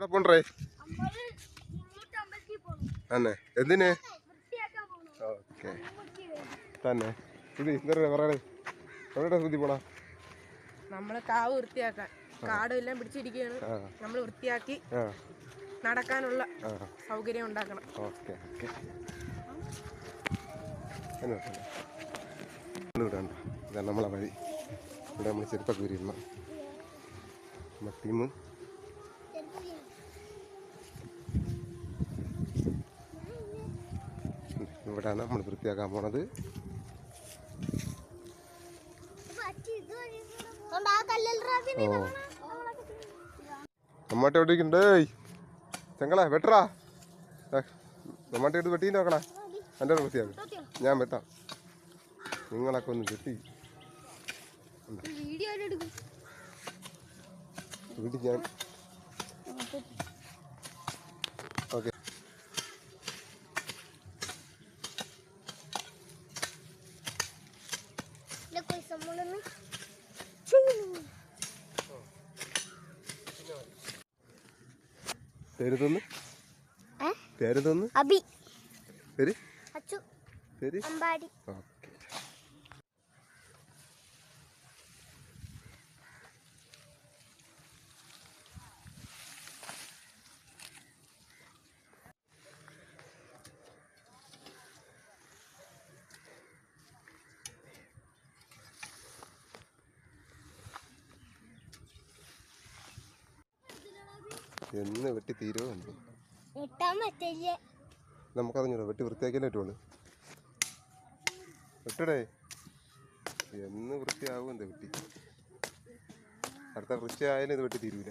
എവിടെ പോണ്ടേ നമ്മൾ തന്നെ. എന്തിന്? ഓക്കെ. തന്നെ. ഇത് എന്താ പറയണേ എവിടെ സുധി പോണാ? നമ്മൾ കാവ് വൃത്തിയാക്കാൻ. കാട് എല്ലാം പിടിച്ചിരിക്കുകയാണ്. നമ്മൾ വൃത്തിയാക്കി നടക്കാനുള്ള സൗകര്യം ഉണ്ടാക്കണം. Okay okay. വിടാണ്ട. ഇതാണ് നമ്മളെ വഴി. ഇവിടെ നമ്മൾ ചെരുപ്പൊക്കെ വരുന്ന നമ്മുടെ ടീം. ഇവിടെയാണ് നമ്മൾ വൃത്തിയാക്കാൻ പോണത്. ഓ. നമ്മാട്ടി എവിടെ ഇരിക്കണ്ടേ ചെങ്കള വെട്ടറാ നമ്മട്ടെ എടുത്ത് വെട്ടി നോക്കണേ എന്റെ വൃത്തിയാക്കും. ഞാൻ വെട്ടാം. നിങ്ങളൊക്കെ ഒന്ന് വെട്ടി. വീട്ടിൽ ഞാൻ അതിലെ പോയി നമ്മളൊന്ന് ചെയ്യുന്നു പേര് തന്നു? അബി. പേര്? അച്ചു. പേര്? അമ്പാടി. എന്ന് വെട്ടി തീരുമോ എന്തോ? പറ്റില്ല. നമുക്കറിഞ്ഞൂടാ വെട്ടി വൃത്തിയാക്കാൻ പറ്റുള്ളൂ. വെട്ടടേ. എന്ന് വൃത്തിയാവും എന്താ വെട്ടി. അടുത്ത വൃത്തിയായാലും ഇത് വെട്ടി തീരൂല.